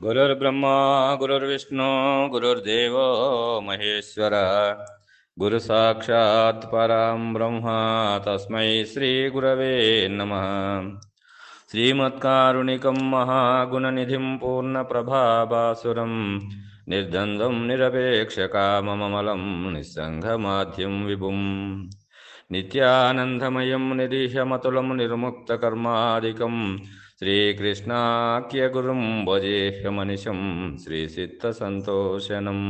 गुरुर्ब्रह्मा गुरुर्विष्णु गुरुर्देवो महेश्वर। गुरुसाक्षात् परं ब्रह्म तस्मै श्रीगुरवे नमः। श्रीमत्कारुणिकं महागुणनिधिं पूर्णप्रभाभासुरं निर्द्वन्द्वं निरपेक्षकाममलं निस्सङ्गमाध्यं विभुम्। नित्यानन्दमयं निरीशमतुलं निर्मुक्तकर्मादिकं श्रीकृष्णाख्यगुरुं भजेह्यमनिशं श्रीसिद्धसन्तोषणम्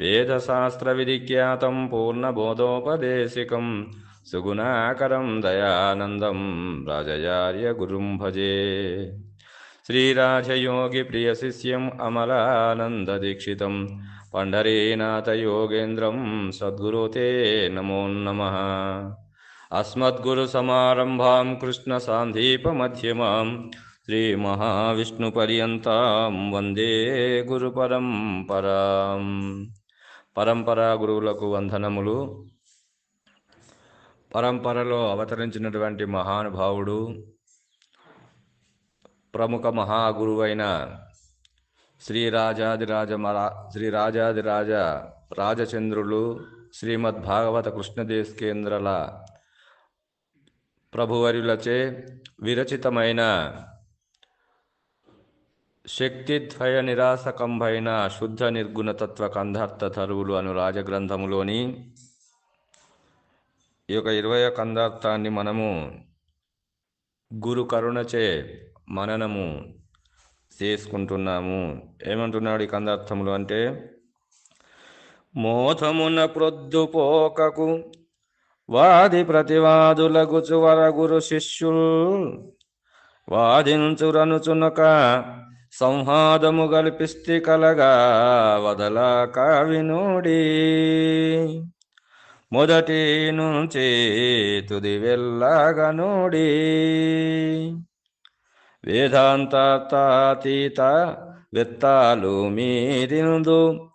वेदशास्त्रविधिख्यातं पूर्णबोधोपदेशिकं सुगुणाकरं दयानन्दं राजयार्यगुरुं भजे श्रीराजयोगिप्रियशिष्यम् अमलानन्ददीक्षितं पण्ढरीनाथयोगेन्द्रं सद्गुरु ते नमो नमः अस्मद्गुरुसमारम्भां कृष्णसान्धीपमध्यमां శ్రీమహావిష్ణుపర్యంతం వందే గురు పరంపరాం పరంపరా గురువులకు వందనములు పరంపరలో అవతరించినటువంటి మహానుభావుడు ప్రముఖ మహాగురువైన శ్రీరాజాదిరాజ మరా శ్రీరాజాదిరాజ రాజచంద్రులు శ్రీమద్ భాగవత కృష్ణదేశకేంద్రల ప్రభువర్యులచే విరచితమైన శక్తిద్వయ నిరాసకంభైన శుద్ధ నిర్గుణతత్వ కంధార్థ తరువులు అను రాజగ్రంథములోని ఈ యొక్క ఇరవై కందార్థాన్ని మనము గురు కరుణచే మననము చేసుకుంటున్నాము. ఏమంటున్నాడు ఈ కందార్థములు అంటే మోథమున ప్రొద్దుపోకకు వాది ప్రతివాదులగుచు గురు శిష్యుల్. వాదించురనుచునక సంవాదము గల్పిస్తి కలగా వదలా వినుడి. మొదటి నుంచి తుది వెళ్ళగనుడి వేదాంతాతీత వెత్తాలు మీరిందు.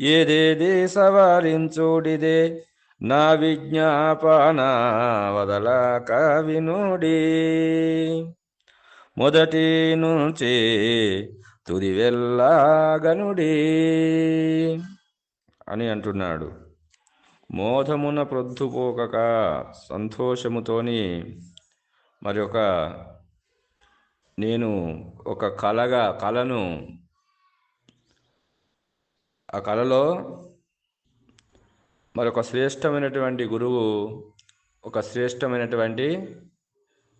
ఏదేది సవరించుడిదే నా విజ్ఞాపన వదలాక వినుడి మొదటి నుంచి తుది వెళ్ళగనుడి అని అంటున్నాడు. మోధమున ప్రొద్దుపోకక సంతోషముతోని మరి ఒక నేను ఒక కలగా కళను ఆ కళలో మరొక శ్రేష్టమైనటువంటి గురువు ఒక శ్రేష్టమైనటువంటి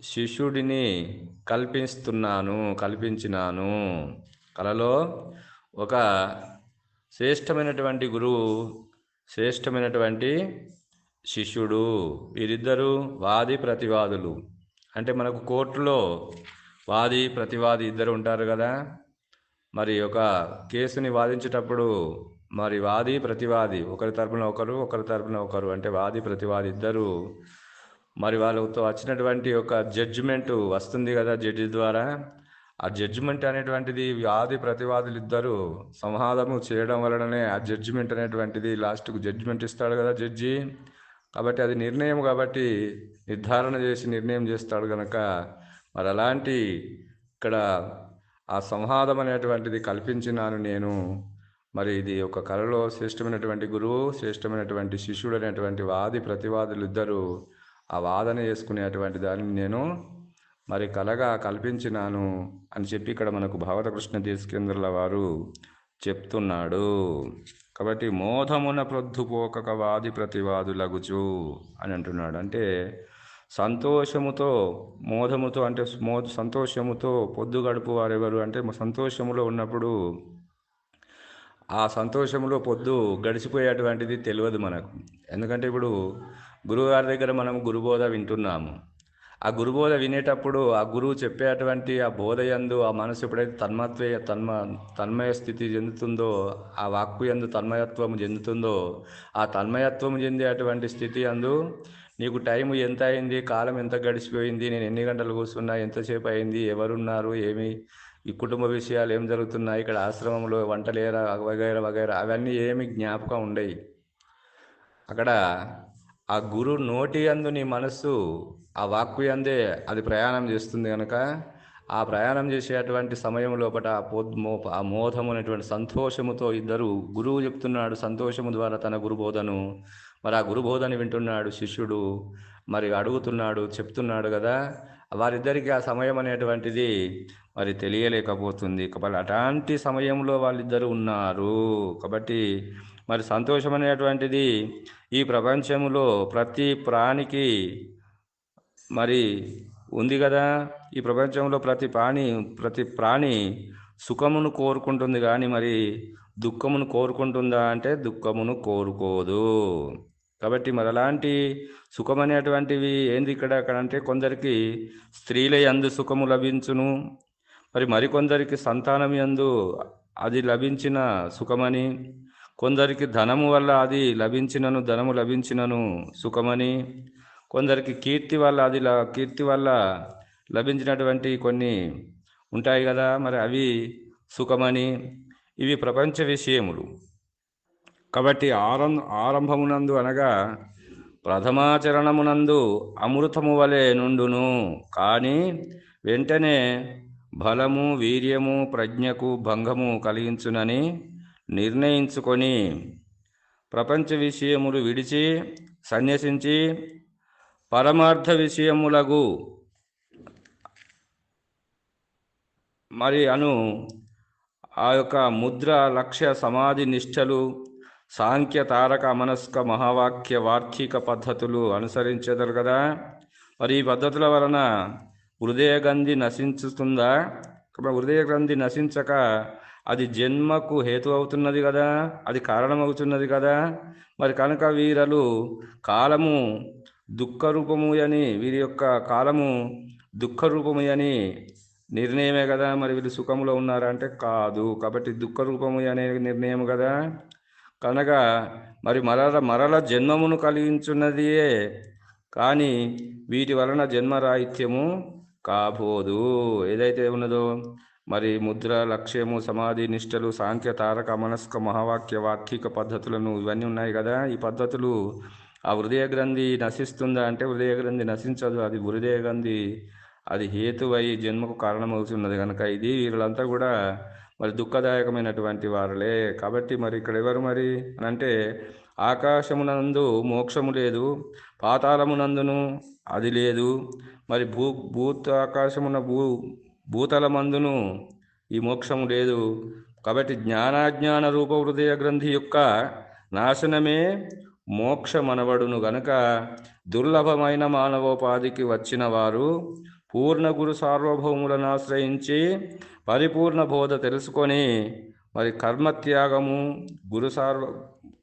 శిష్యుడిని కల్పిస్తున్నాను కల్పించినాను. కలలో ఒక శ్రేష్టమైనటువంటి గురువు శ్రేష్టమైనటువంటి శిష్యుడు. వీరిద్దరూ వాది ప్రతివాదులు. అంటే మనకు కోర్టులో వాది ప్రతివాది ఇద్దరు ఉంటారు కదా. మరి ఒక కేసుని వాదించేటప్పుడు మరి వాది ప్రతివాది. ఒకరి తరపున ఒకరు ఒకరి తరపున ఒకరు. అంటే వాది ప్రతివాది ఇద్దరు. మరి వాళ్ళతో వచ్చినటువంటి ఒక జడ్జిమెంట్ వస్తుంది కదా జడ్జి ద్వారా. ఆ జడ్జిమెంట్ అనేటువంటిది వాది ప్రతివాదులు ఇద్దరు సంవాదము చేయడం వలననే ఆ జడ్జిమెంట్ అనేటువంటిది లాస్ట్కు జడ్జిమెంట్ ఇస్తాడు కదా జడ్జి కాబట్టి అది నిర్ణయం కాబట్టి నిర్ధారణ చేసి నిర్ణయం చేస్తాడు కనుక మరి అలాంటి ఇక్కడ ఆ సంవాదం అనేటువంటిది కల్పించినాను నేను. మరి ఇది ఒక కళలో శ్రేష్టమైనటువంటి గురువు శ్రేష్టమైనటువంటి శిష్యుడు అనేటువంటి వాది ప్రతివాదులు ఇద్దరు ఆ వాదన చేసుకునేటువంటి దానిని నేను మరి కలగా కల్పించినాను అని చెప్పి ఇక్కడ మనకు భావతకృష్ణ దేశకేంద్రుల వారు చెప్తున్నాడు. కాబట్టి మోధమున ప్రొద్దుపోకక వాది ప్రతివాదులగుచు అని అంటున్నాడు. అంటే సంతోషముతో మోధముతో అంటే మో సంతోషముతో పొద్దు గడుపు వారెవరు అంటే సంతోషములో ఉన్నప్పుడు ఆ సంతోషంలో పొద్దు గడిచిపోయేటువంటిది తెలియదు మనకు. ఎందుకంటే ఇప్పుడు గురువుగారి దగ్గర మనం గురుబోధ వింటున్నాము. ఆ గురుబోధ వినేటప్పుడు ఆ గురువు చెప్పేటువంటి ఆ బోధయందు ఆ మనసు ఎప్పుడైతే తన్మత్వే తన్మ తన్మయ స్థితి చెందుతుందో ఆ వాక్కు ఎందు తన్మయత్వము చెందుతుందో ఆ తన్మయత్వము చెందేటువంటి స్థితి అందు నీకు టైం ఎంత అయింది కాలం ఎంత గడిచిపోయింది నేను ఎన్ని గంటలు కూర్చున్నా ఎంతసేపు అయింది ఎవరున్నారు ఏమి ఈ కుటుంబ విషయాలు ఏం జరుగుతున్నాయి? ఇక్కడ ఆశ్రమంలో వంటలేరా వగైరా వగైరా అవన్నీ ఏమి జ్ఞాపకం ఉండయి. అక్కడ ఆ గురు నోటి అందు నీ మనస్సు ఆ వాక్కు అందే అది ప్రయాణం చేస్తుంది కనుక ఆ ప్రయాణం చేసేటువంటి సమయం లోపల ఆ పోద్మో ఆ మోధము అనేటువంటి సంతోషముతో ఇద్దరు గురువు చెప్తున్నాడు సంతోషము ద్వారా తన గురుబోధను. మరి ఆ గురుబోధని వింటున్నాడు శిష్యుడు మరి అడుగుతున్నాడు చెప్తున్నాడు కదా వారిద్దరికి ఆ సమయం అనేటువంటిది మరి తెలియలేకపోతుంది. కాబట్టి అలాంటి సమయంలో వాళ్ళిద్దరు ఉన్నారు. కాబట్టి మరి సంతోషం అనేటువంటిది ఈ ప్రపంచంలో ప్రతి ప్రాణికి మరి ఉంది కదా. ఈ ప్రపంచంలో ప్రతి ప్రాణి ప్రతి ప్రాణి సుఖమును కోరుకుంటుంది. కానీ మరి దుఃఖమును కోరుకుంటుందా అంటే దుఃఖమును కోరుకోదు. కాబట్టి మరి అలాంటి సుఖం అనేటువంటివి ఏంది ఇక్కడ? అక్కడ అంటే కొందరికి స్త్రీలే అందు సుఖము లభించును. మరి మరికొందరికి సంతానం ఎందు అది లభించిన సుఖమని కొందరికి ధనము వల్ల అది లభించినను ధనము లభించినను సుఖమని కొందరికి కీర్తి వల్ల అది ల- కీర్తి వల్ల లభించినటువంటి కొన్ని ఉంటాయి కదా. మరి అవి సుఖమని. ఇవి ప్రపంచ విషయములు. కాబట్టి ఆరం ఆరంభమునందు అనగా ప్రథమాచరణమునందు అమృతము వలె నుండును. కానీ వెంటనే బలము వీర్యము ప్రజ్ఞకు భంగము కలిగించునని నిర్ణయించుకొని ప్రపంచ విషయములు విడిచి సన్యసించి పరమార్థ విషయములగు మరి అను ఆ యొక్క ముద్ర లక్ష్య సమాధి నిష్టలు సాంఖ్య తారక మనస్క మహావాక్య వార్షిక పద్ధతులు అనుసరించేదారు కదా. మరి ఈ పద్ధతుల వలన హృదయ గ్రంథి నశించుతుందా? హృదయ గ్రంథి నశించక అది జన్మకు హేతు అవుతున్నది కదా అది కారణమవుతున్నది కదా. మరి కనుక వీరలు కాలము దుఃఖ రూపము అని వీరి యొక్క కాలము దుఃఖ రూపము అని నిర్ణయమే కదా. మరి వీళ్ళు సుఖంలో ఉన్నారంటే కాదు. కాబట్టి దుఃఖ రూపము అనే నిర్ణయం కదా. కనుక మరి మరల మరల జన్మమును కలిగించున్నదియే. కానీ వీటి వలన జన్మరాహిత్యము కాబోదు. ఏదైతే ఉన్నదో మరి ముద్ర లక్ష్యము సమాధి నిష్టలు సాంఖ్య తారక మనస్క మహావాక్య వార్షిక పద్ధతులను ఇవన్నీ ఉన్నాయి కదా. ఈ పద్ధతులు ఆ హృదయ గ్రంథి నశిస్తుందా అంటే హృదయ గ్రంథి నశించదు. అది హృదయ గ్రంథి అది హేతువై జన్మకు కారణమవుతున్నది కనుక. ఇది వీళ్ళంతా కూడా మరి దుఃఖదాయకమైనటువంటి వారులే. కాబట్టి మరి ఇక్కడ ఎవరు మరి? అని అంటే ఆకాశమునందు మోక్షము లేదు పాతాళమునందును అది లేదు. మరి భూ భూత ఆకాశమున భూ భూతలమందును ఈ మోక్షము లేదు. కాబట్టి జ్ఞానాజ్ఞాన రూప హృదయ గ్రంథి యొక్క నాశనమే మోక్షమనబడును గనుక దుర్లభమైన మానవోపాధికి వచ్చిన వారు పూర్ణ గురు సార్వభౌములను ఆశ్రయించి పరిపూర్ణ బోధ తెలుసుకొని మరి కర్మత్యాగము గురు సార్వ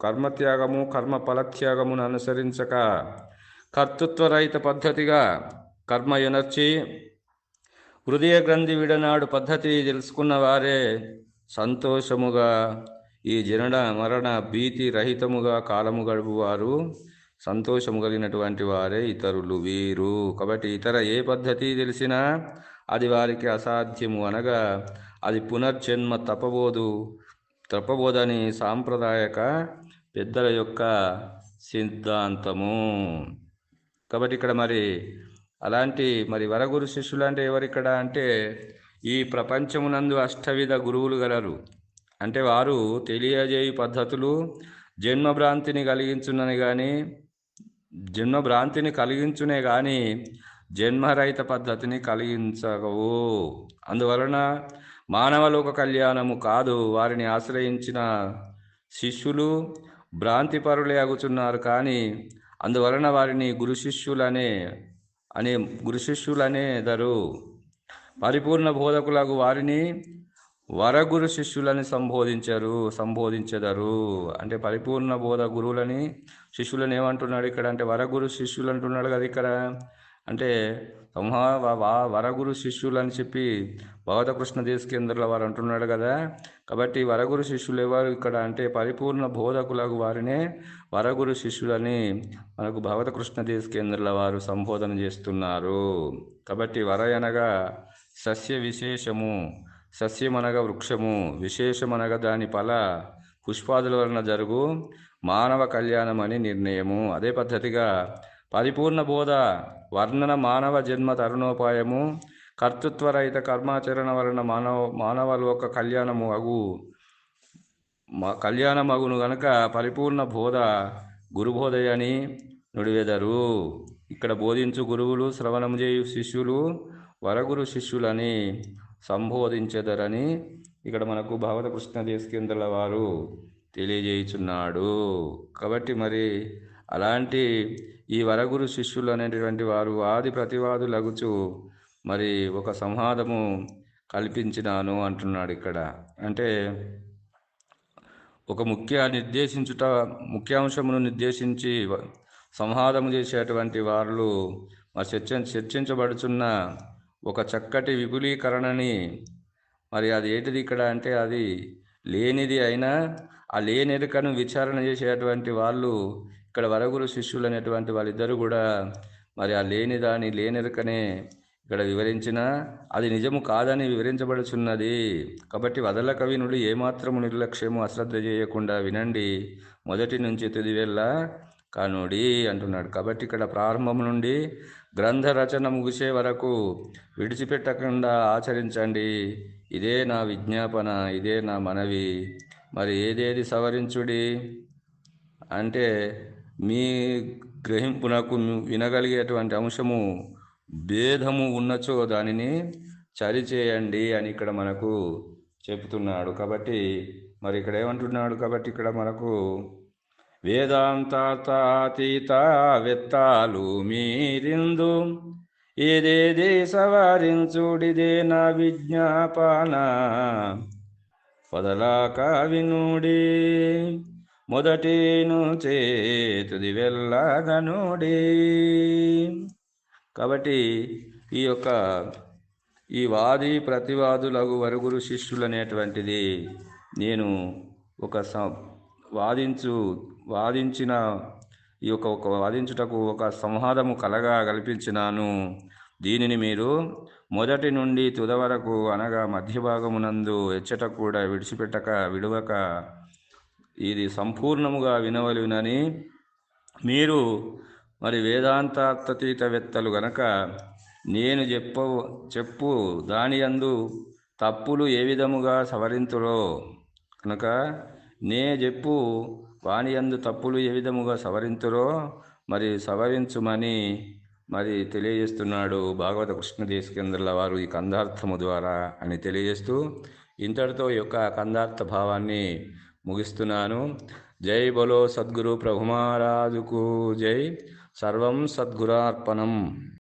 కర్మత్యాగము కర్మ ఫలత్యాగమును అనుసరించక కర్తృత్వరహిత పద్ధతిగా కర్మ ఎనర్చి హృదయ గ్రంథి విడనాడు పద్ధతి తెలుసుకున్న వారే సంతోషముగా ఈ జనన మరణ భీతి రహితముగా కాలము గడుపువారు. సంతోషము కలిగినటువంటి వారే ఇతరులు వీరు. కాబట్టి ఇతర ఏ పద్ధతి తెలిసినా అది వారికి అసాధ్యము అనగా అది పునర్జన్మ తప్పబోదు. తప్పబోదని సాంప్రదాయక పెద్దల యొక్క సిద్ధాంతము. కాబట్టి ఇక్కడ మరి అలాంటి మరి వరగురు శిష్యులు అంటే ఎవరిక్కడ అంటే ఈ ప్రపంచమునందు అష్టవిధ గురువులు గలరు. అంటే వారు తెలియజేయు పద్ధతులు జన్మభ్రాంతిని కలిగించున్నని కానీ జన్మభ్రాంతిని కలిగించునే కానీ జన్మరహిత పద్ధతిని కలిగించగవు. అందువలన మానవలోక కళ్యాణము కాదు వారిని ఆశ్రయించిన శిష్యులు భ్రాంతిపరులే అగుచున్నారు కానీ అందువలన వారిని గురు శిష్యులనే అనే గురు శిష్యులనేదరు పరిపూర్ణ బోధకులకు వారిని వరగురు శిష్యులని సంబోధించరు సంబోధించెదరు. అంటే పరిపూర్ణ బోధ గురువులని శిష్యులను ఏమంటున్నాడు ఇక్కడ? అంటే వరగురు శిష్యులు అంటున్నాడు కదా ఇక్కడ? అంటే సంహా వరగురు శిష్యులు అని చెప్పి భగవతకృష్ణ కృష్ణ వారు అంటున్నాడు కదా. కాబట్టి వరగురు శిష్యులు ఎవరు ఇక్కడ? అంటే పరిపూర్ణ బోధకులకు వారినే వరగురు శిష్యులని మనకు భగవత కృష్ణ వారు సంబోధన చేస్తున్నారు. కాబట్టి వర అనగా సస్య విశేషము. సస్యమనగా వృక్షము. విశేషమనగా దాని ఫల పుష్పాదుల వలన జరుగు మానవ కళ్యాణం అని నిర్ణయము. అదే పద్ధతిగా పరిపూర్ణ బోధ వర్ణన మానవ జన్మ తరుణోపాయము కర్తృత్వరహిత కర్మాచరణ వలన మానవ మానవలోక కళ్యాణము అగు. కళ్యాణమగును గనక పరిపూర్ణ బోధ గురుబోధయని నుడివెదరు. ఇక్కడ బోధించు గురువులు శ్రవణం చేయు శిష్యులు వరగురు శిష్యులని సంబోధించెదరని ఇక్కడ మనకు భగవత కృష్ణ దేశకేంద్రుల వారు తెలియజేయుచున్నాడు. కాబట్టి మరి అలాంటి ఈ వరగురు శిష్యులు అనేటువంటి వారు ఆది ప్రతివాదు లగుచు మరి ఒక సంవాదము కల్పించినాను అంటున్నాడు ఇక్కడ. అంటే ఒక ముఖ్య నిర్దేశించుట ముఖ్యాంశమును నిర్దేశించి సంవాదము చేసేటువంటి వారు మరి చర్చ చర్చించబడుచున్న ఒక చక్కటి విపులీకరణని. మరి అది ఏంటిది ఇక్కడ అంటే అది లేనిది అయినా ఆ లేనెరుకను విచారణ చేసేటువంటి వాళ్ళు ఇక్కడ వరగురు శిష్యులు అనేటువంటి వాళ్ళిద్దరూ కూడా మరి ఆ లేని దాని లేనెరుకనే ఇక్కడ వివరించిన అది నిజము కాదని వివరించబడుచున్నది. కాబట్టి వదల కవినుడు ఏమాత్రము నిర్లక్ష్యము అశ్రద్ధ చేయకుండా వినండి. మొదటి నుంచి తుదివేళ్ళ కానుడి అంటున్నాడు. కాబట్టి ఇక్కడ ప్రారంభం నుండి గ్రంథ రచన ముగిసే వరకు విడిచిపెట్టకుండా ఆచరించండి. ఇదే నా విజ్ఞాపన ఇదే నా మనవి. మరి ఏదేది సవరించుడి? అంటే మీ గ్రహింపునకు వినగలిగేటువంటి అంశము భేదము ఉన్నచో దానిని చరిచేయండి అని ఇక్కడ మనకు చెప్తున్నాడు కాబట్టి మరి ఇక్కడ ఏమంటున్నాడు? కాబట్టి ఇక్కడ మనకు వేదాంతాతీత వెత్తాలు మీరిందు ఏదేది సవరించుడిదే నా విజ్ఞాపన. పొదలాక వినుడి మొదటి చేతుది వెళ్ళగనుడి. కాబట్టి ఈ యొక్క ఈ వాది ప్రతివాదులగు వరుగురు శిష్యులు అనేటువంటిది నేను ఒక వాదించు వాదించిన ఈ యొక్క ఒక వాదించుటకు ఒక సంవాదము కలగా కల్పించినాను. దీనిని మీరు మొదటి నుండి తుద వరకు అనగా మధ్య భాగమునందు ఎచ్చట కూడా విడిచిపెట్టక విడవక ఇది సంపూర్ణముగా వినవలునని మీరు మరి వేదాంతాతీతవేత్తలు గనక నేను చెప్ప చెప్పు దాని అందు తప్పులు ఏ విధముగా సవరింతురో కనుక నే చెప్పు వాణి అందు తప్పులు ఏ విధముగా సవరింతురో మరి సవరించుమని మరి తెలియజేస్తున్నాడు భాగవత కృష్ణదేశకేంద్రుల వారు ఈ కందార్థము ద్వారా అని తెలియజేస్తూ ఇంతటితో యొక్క కందార్థ భావాన్ని ముగిస్తున్నాను. జై బలో సద్గురు ప్రభుమారాజుకు జై. సర్వం సద్గురార్పణం.